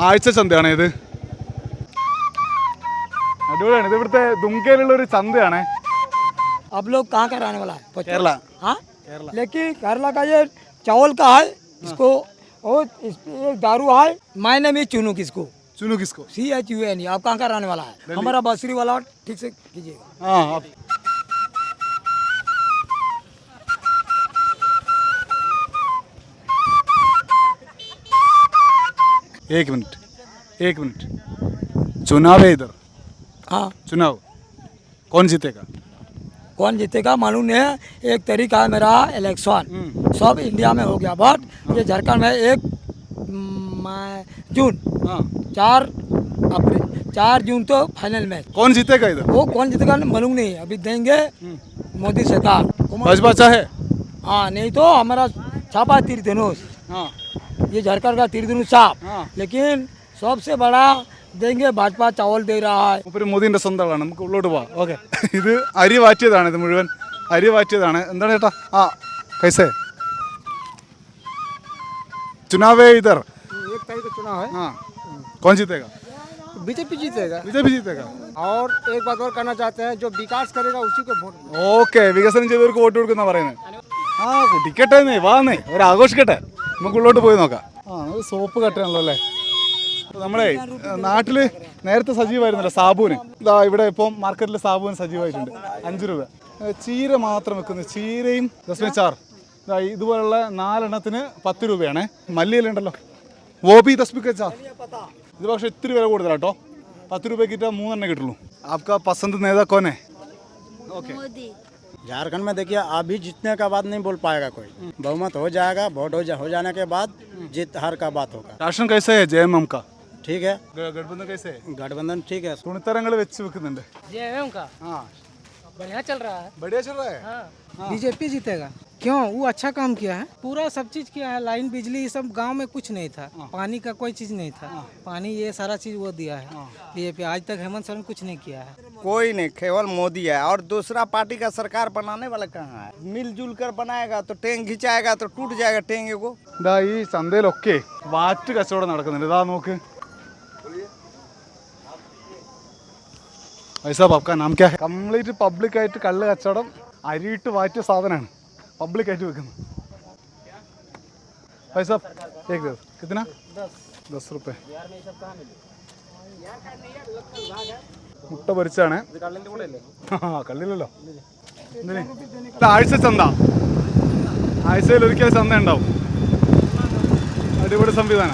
ആഴ്ച ചന്തയാണ് ഇത് അടിപൊളിയാണ് ഇത് ഇവിടുത്തെ ദുംകയിലുള്ള ഒരു ചന്തയാണ് आप लोग कहाँ का रहने वाला है पचमढ़ी? കേരള हाँ लेकिन केरला का ये चावल का है इसको और इस पे एक दारू है मैं नेम ही चुनू किसको ചുനു കിസ്കോ सी एच यू एन आप कहाँ का रहने वाला है हमारा बसरी वाला ठीक से कीजिएगा ആ एक मिनट एक मिनट। चुनाव है इधर। हाँ। चुनाव। कौन जीतेगा? कौन जीतेगा मालूम नहीं है। एक तरीका है मेरा इलेक्शन। सब इंडिया में हो गया। बट ये झारखंड में एक जून। हाँ। चार अप्रैल चार जून तो फाइनल मैच कौन जीतेगा इधर? वो कौन जीतेगा मालूम नहीं अभी देंगे मोदी सरकार। भाजपा चाहे हाँ नहीं तो हमारा छापा तीर धनुष। हाँ। ये झारखंड का तीर धनुष छाप हाँ लेकिन सबसे बड़ा देंगे भाजपा चावल दे रहा है മൂപ്പര് മോദിന്റെ സ്വന്തമാണ് നമുക്ക് ഉള്ളോട്ട് പോവാം ഓക്കെ ഇത് അരി വാറ്റിയതാണ് ഇത് മുഴുവൻ അരി വാറ്റിയതാണ് എന്താണ് ചേട്ടാ ആ കൈസേ ചുനാവേ ഇതർ एक तारीख का चुनाव है हाँ कौन जीतेगा बीजेपी जीतेगा बीजेपी जीतेगा और एक बात और कहना चाहते हैं जो विकास करेगा उसी को वोट ഓക്കെ വികസനം ചെയ്തവർക്ക് വോട്ട് കൊടുക്കുന്ന പറയുന്നത് ആ കുടിക്കട്ടെ എന്നേ വാന്നേ ഒരു ആഘോഷിക്കട്ടെ നമുക്ക് ഉള്ളോട്ട് പോയി നോക്കാം. ആ നമുക്ക് സോപ്പ് കട്ടയാണല്ലോ അല്ലേ നമ്മളെ നാട്ടിൽ നേരത്തെ സജീവമായിരുന്നല്ലോ സാബുവിന്. ഇതാ ഇവിടെ ഇപ്പം മാർക്കറ്റിൽ സാബുവിന് സജീവമായിട്ടുണ്ട്. അഞ്ച് രൂപ. ചീര മാത്രം വെക്കുന്നത്. ചീരയും ദസ്മിച്ചാർ ഇതാ ഇതുപോലുള്ള നാലെണ്ണത്തിന് പത്ത് രൂപയാണ്. മല്ലിയിലുണ്ടല്ലോ വോബി ദസ്മിക്കച്ചാർ ഇത് പക്ഷേ ഇത്തിരി വില കൂടുതലാട്ടോ പത്ത് രൂപയ്ക്ക് ഇട്ടാൽ മൂന്നെണ്ണ കിട്ടുള്ളൂ. ആപ്കാ പസന്ത് നേതാക്കോനെ. കോനെ ഓക്കെ झारखंड में देखिए अभी जीतने का बात नहीं बोल पाएगा कोई बहुमत हो जाएगा वोट हो, जा, हो जाने के बाद जीत हार का बात होगा രാഷ്ട്രം കൈസേ ജെ എം എം കാ ठीक है ഗഡ്ബന്ധൻ കൈസേ गठबंधन ठीक है തുണിത്തരങ്ങൾ വെച്ച് വെക്കുന്നുണ്ട് जेएमएम का ആ बढ़िया चल रहा है ബടിയാ ചൽ रहा है बीजेपी जीतेगा क्यों वो अच्छा काम किया है पूरा सब चीज किया है लाइन बिजली ये सब गांव में कुछ नहीं था पानी का कोई चीज नहीं था पानी ये सारा चीज वो दिया है बीजेपी आज तक हेमंत सोरेन कुछ नहीं किया है कोई नहीं केवल मोदी है और दूसरा पार्टी का सरकार बनाने वाला कहाँ है मिलजुल कर बनाएगा तो टेंग खिंचाएगा तो टूट जाएगा टेंग को ഇതാ ഈ ചന്തയിലൊക്കെ വാറ്റ് കച്ചവടം നടക്കുന്നുണ്ട് ഇതാ നോക്ക് വൈസാബ് ആപ്കാ നാം ക്യാ കംപ്ലീറ്റ് പബ്ലിക് ആയിട്ട് കള്ള് കച്ചവടം അരിയിട്ട് വാറ്റിയ സാധനമാണ് പബ്ലിക് ആയിട്ട് വെക്കുന്നു പൈസ ദസ് कितना മുട്ട പൊരിച്ചാണ്. കള്ളില്ലല്ലോ. ആഴ്ച ചന്ത. ആഴ്ചയിൽ ഒരിക്കൽ ചന്ത ഉണ്ടാവും. അടിപൊളി സംവിധാനം.